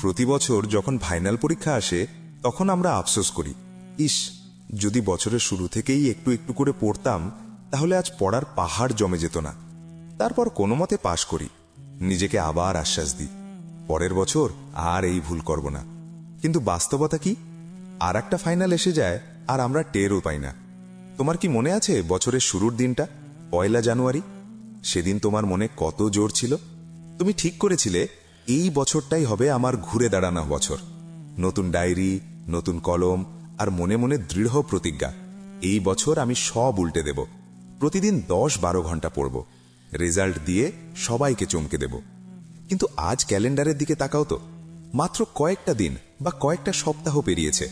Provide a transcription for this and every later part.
প্রতি বছর যখন ফাইনাল পরীক্ষা আসে, তখন আমরা আফসোস করি। ইস, যদি বছরের শুরু থেকেই একটু একটু করে পড়তাম, তাহলে আজ পড়ার পাহাড় জমে যেত না। তারপর কোনো মতে পাশ করি। নিজেকে আবার আশ্বাস দিই। পরের বছর আর এই ভুল করব না। কিন্তু বাস্তবতা কি? আর একটা ফাইনাল এসে যায়, আর আমরা টেরও পাই না। তোমার কি মনে আছে বছরের শুরুর দিনটা, পয়লা জানুয়ারি? সেদিন তোমার মনে কত জোর ছিল? তুমি ঠিক করেছিলে এই বছরটাই হবে আমার ঘুরে দাঁড়ানো বছর। নতুন ডায়েরি, নতুন কলম আর মনে মনে দৃঢ় প্রতিজ্ঞা। এই বছর আমি সব উল্টে দেব। প্রতিদিন দশ বারো ঘণ্টা পড়ব। রেজাল্ট দিয়ে সবাইকে চমকে দেব। কিন্তু আজ ক্যালেন্ডারের দিকে তাকাও তো। মাত্র কয়েকটা দিন বা কয়েকটা সপ্তাহ পেরিয়েছে।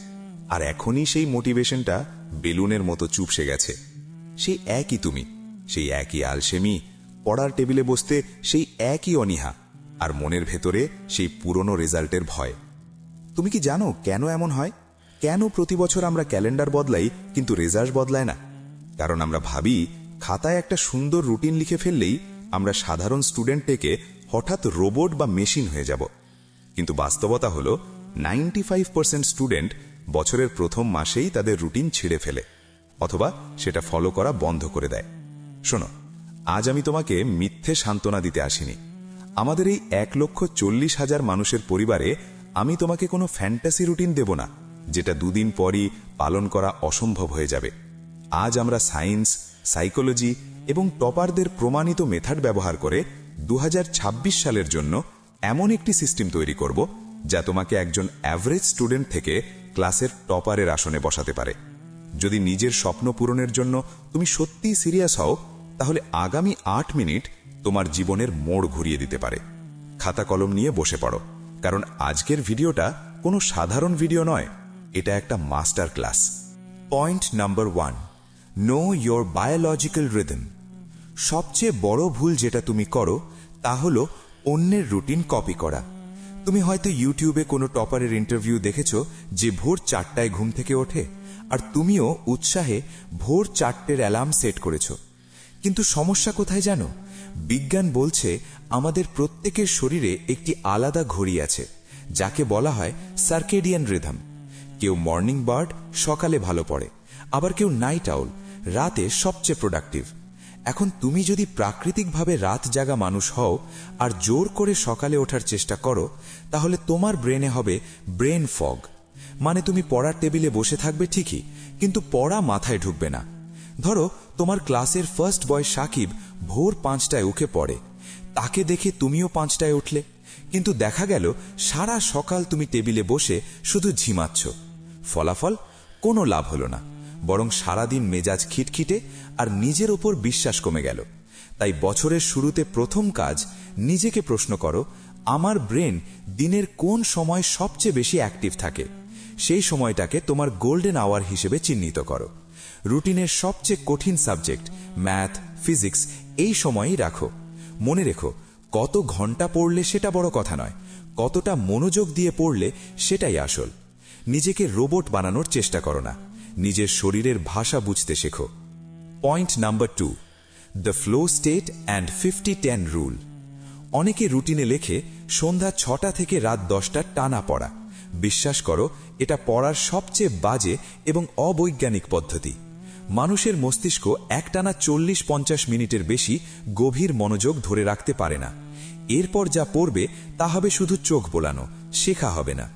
আর এখনই সেই মোটিভেশনটা বেলুনের মতো চুপসে গেছে। সেই একই তুমি, সেই একই আলসেমি, পড়ার টেবিলে বসতে সেই একই অনীহা। আর মনের ভেতরে সেই পুরনো রেজাল্টের ভয়। তুমি কি জানো কেন এমন হয়? কেন প্রতি বছর আমরা ক্যালেন্ডার বদলাই কিন্তু রেজাল্ট বদলায় না? কারণ আমরা ভাবি, খাতায় একটা সুন্দর রুটিন লিখে ফেললেই আমরা সাধারণ স্টুডেন্ট থেকে হঠাৎ রোবট বা মেশিন হয়ে যাব। কিন্তু বাস্তবতা হলো, নাইনটি ফাইভ পার্সেন্ট স্টুডেন্ট বছরের প্রথম মাসেই তাদের রুটিন ছিঁড়ে ফেলে, অথবা সেটা ফলো করা বন্ধ করে দেয়। শোনো, আজ আমি তোমাকে মিথ্যে সান্ত্বনা দিতে আসিনি। আমাদের এই এক লক্ষ চল্লিশ হাজার মানুষের পরিবারে আমি তোমাকে কোনো ফ্যান্টাসি রুটিন দেব না, যেটা দুদিন পরই পালন করা অসম্ভব হয়ে যাবে। আজ আমরা সায়েন্স, সাইকোলজি এবং টপারদের প্রমাণিত মেথড ব্যবহার করে দু হাজার ছাব্বিশ সালের জন্য এমন একটি সিস্টেম তৈরি করব, যা তোমাকে একজন অ্যাভারেজ স্টুডেন্ট থেকে ক্লাসের টপারের আসনে বসাতে পারে। যদি নিজের স্বপ্ন পূরণের জন্য তুমি সত্যিই সিরিয়াস হও, তাহলে আগামী আট মিনিট তোমার জীবনের মোড় ঘুরিয়ে দিতে পারে। খাতা কলম নিয়ে বসে পড়ো। কারণ আজকের ভিডিওটা কোনো সাধারণ ভিডিও নয়, এটা একটা master class. Point number one know your biological rhythm সবচেয়ে বড় ভুল যেটা তুমি করো, তা হলো অন্যের রুটিন কপি করা। তুমি হয়তো ইউটিউবে কোনো টপারের ইন্টারভিউ দেখেছ যে ভোর চারটায় ঘুম থেকে ওঠে, আর তুমিও উৎসাহে ভোর চারটের অ্যালার্ম সেট করেছ। কিন্তু সমস্যা কোথায় জানো? বিজ্ঞান বলছে আমাদের প্রত্যেকের শরীরে একটি আলাদা ঘড়ি আছে, যাকে বলা হয় সার্কেডিয়ান রিথম কেউ মর্নিং বার্ড, সকালে ভালো পড়ে। আবার কেউ নাইট আউল, রাতে সবচেয়ে প্রোডাক্টিভ। এখন তুমি যদি প্রাকৃতিকভাবে রাত জাগা মানুষ হও আর জোর করে সকালে ওঠার চেষ্টা করো, তাহলে তোমার ব্রেনে হবে ব্রেন ফগ। মানে তুমি পড়ার টেবিলে বসে থাকবে ঠিকই, কিন্তু পড়া মাথায় ঢুকবে না। ধরো, তোমার ক্লাসের ফার্স্ট বয় সাকিব ভোর পাঁচটায় উঠে পড়ে। তাকে দেখে তুমিও পাঁচটায় উঠলে। কিন্তু দেখা গেল, সারা সকাল তুমি টেবিলে বসে শুধু ঝিমাচ্ছ। ফলাফল, কোনো লাভ হলো না। বরং সারাদিন মেজাজ খিটখিটে আর নিজের ওপর বিশ্বাস কমে গেল। তাই বছরের শুরুতে প্রথম কাজ, নিজেকে প্রশ্ন করো, আমার ব্রেন দিনের কোন সময় সবচেয়ে বেশি অ্যাক্টিভ থাকে? সেই সময়টাকে তোমার গোল্ডেন আওয়ার হিসেবে চিহ্নিত করো। রুটিনের সবচেয়ে কঠিন সাবজেক্ট, ম্যাথ, ফিজিক্স, এই সময়েই রাখো। মনে রেখো, কত ঘণ্টা পড়লে সেটা বড় কথা নয়, কতটা মনোযোগ দিয়ে পড়লে সেটাই আসল। নিজেকে রোবট বানানোর চেষ্টা করো না, নিজের শরীরের ভাষা বুঝতে শেখো। Point number two, the flow state and fifty ten rule. অনেকে রুটিনে লেখে, সন্ধ্যা ছটা থেকে রাত দশটা টানা পড়া। বিশ্বাস করো এটা পড়ার সবচেয়ে বাজে এবং অবৈজ্ঞানিক পদ্ধতি। মানুষের মস্তিষ্ক একটানা চল্লিশ পঞ্চাশ মিনিটের বেশি গভীর মনোযোগ ধরে রাখতে পারে না। এরপর যা পড়বে, তা হবে শুধু চোখ বোলানো, শেখা হবে না।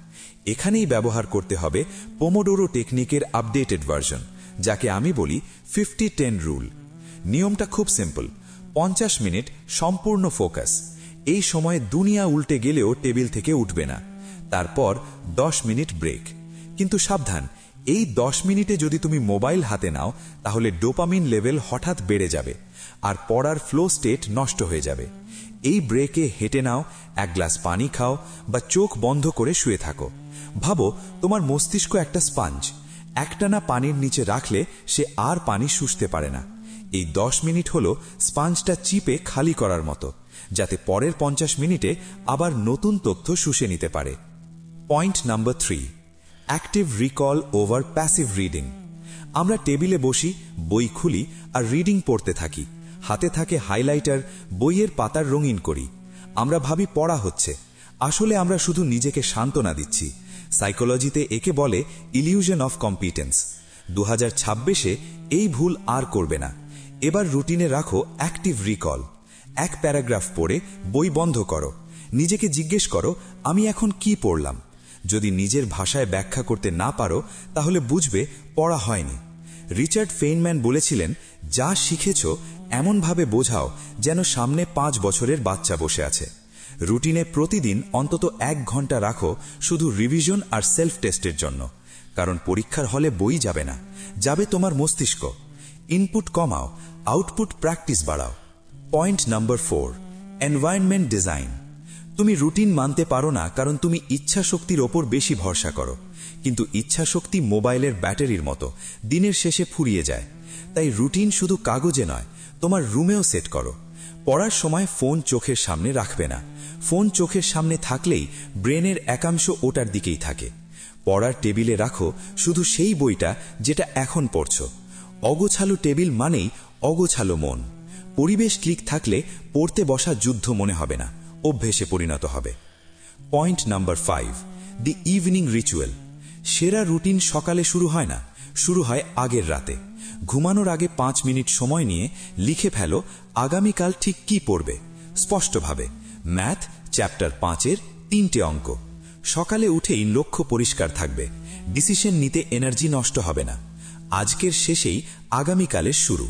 এখানেই ব্যবহার করতে হবে পোমোডোরো টেকনিকের আপডেটেড ভার্সন যাকে আমি বলি ফিফটি টেন রুল নিয়মটা খুব সিম্পল পঞ্চাশ মিনিট সম্পূর্ণ ফোকাস এই সময়ে দুনিয়া উল্টে গেলেও টেবিল থেকে উঠবে না। তারপর দশ মিনিট ব্রেক। কিন্তু সাবধান, এই দশ মিনিটে যদি তুমি মোবাইল হাতে নাও, তাহলে ডোপামিন লেভেল হঠাৎ বেড়ে যাবে আর পড়ার ফ্লো স্টেট নষ্ট হয়ে যাবে। এই ব্রেকে হেঁটে নাও, এক গ্লাস পানি খাও বা চোখ বন্ধ করে শুয়ে থাকো। ভাবো, তোমার মস্তিষ্ক একটা স্পাঞ্জ। একটানা পানির নিচে রাখলে সে আর পানি শুষতে পারে না। এই দশ মিনিট হল স্পাঞ্জটা চিপে খালি করার মতো, যাতে পরের পঞ্চাশ মিনিটে আবার নতুন তথ্য শুষে নিতে পারে। Point number three active recall over passive reading আমরা টেবিলে বসি, বই খুলি আর রিডিং পড়তে থাকি। হাতে থাকে হাইলাইটার বইয়ের পাতার রঙিন করি। আমরা ভাবি পড়া হচ্ছে। আসলে আমরা শুধু নিজেকে সান্ত্বনা দিচ্ছি। সাইকোলজিতে একে বলে ইলিউশন অফ কম্পিটেন্স দু হাজার এই ভুল আর করবে না। এবার রুটিনে রাখো অ্যাক্টিভ রিকল এক প্যারাগ্রাফ পড়ে বই বন্ধ করো। নিজেকে জিজ্ঞেস করো, আমি এখন কি পড়লাম? যদি নিজের ভাষায় ব্যাখ্যা করতে না পারো, তাহলে বুঝবে পড়া হয়নি। রিচার্ড ফেইনম্যান বলেছিলেন, যা শিখেছ, এমনভাবে বোঝাও যেন সামনে পাঁচ বছরের বাচ্চা বসে আছে। রুটিনে প্রতিদিন অন্তত এক ঘণ্টা রাখো শুধু রিভিশন আর সেলফ টেস্টের জন্য। কারণ পরীক্ষার হলে বই যাবে না, যাবে তোমার মস্তিষ্ক। ইনপুট কমাও, আউটপুট প্র্যাকটিস বাড়াও। Point number four, environment design. তুমি রুটিন মানতে পারো না, কারণ তুমি ইচ্ছা শক্তির ওপর বেশি ভরসা করো। কিন্তু ইচ্ছা শক্তি মোবাইলের ব্যাটারির মতো, দিনের শেষে ফুরিয়ে যায়। তাই রুটিন শুধু কাগজে নয়, তোমার রুমেও সেট করো। পড়ার সময় ফোন চোখের সামনে রাখবে না। ফোন চোখের সামনে থাকলেই ব্রেনের একাংশ ওটার দিকেই থাকে। পড়ার টেবিলে রাখো শুধু সেই বইটা যেটা এখন পড়ছো। অগোছালো টেবিল মানেই অগোছালো মন। পরিবেশ ক্লিক থাকলে পড়তে বসা যুদ্ধ মনে হবে না। অভ্যেসে পরিণত হবে। Point number five the evening ritual সেরা রুটিন সকালে শুরু হয় না, শুরু হয় আগের রাতে। ঘুমানোর আগে পাঁচ মিনিট সময় নিয়ে লিখে ফেলো আগামীকাল ঠিক কি পড়বে। স্পষ্টভাবে ম্যাথ চ্যাপ্টার পাঁচের তিনটে অঙ্ক। সকালে উঠেই লক্ষ্য পরিষ্কার থাকবে। ডিসিশন নিতে এনার্জি নষ্ট হবে না। আজকের শেষেই আগামীকালের শুরু।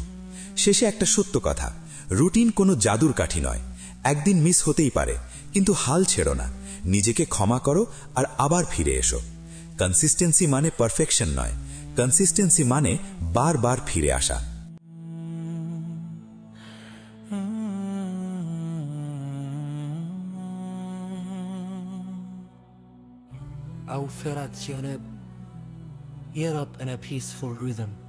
শেষে একটা সত্য কথা, রুটিন কোনো জাদুর কাঠি নয়। একদিন মিস হতেই পারে, কিন্তু হাল ছেড়ো না। নিজেকে ক্ষমা করো আর আবার ফিরে এসো। কনসিস্টেন্সি মানে পারফেকশন নয়। কনসিস্টেন্সি মানে বারবার ফিরে আসা। Our operazione Europe in a peaceful rhythm.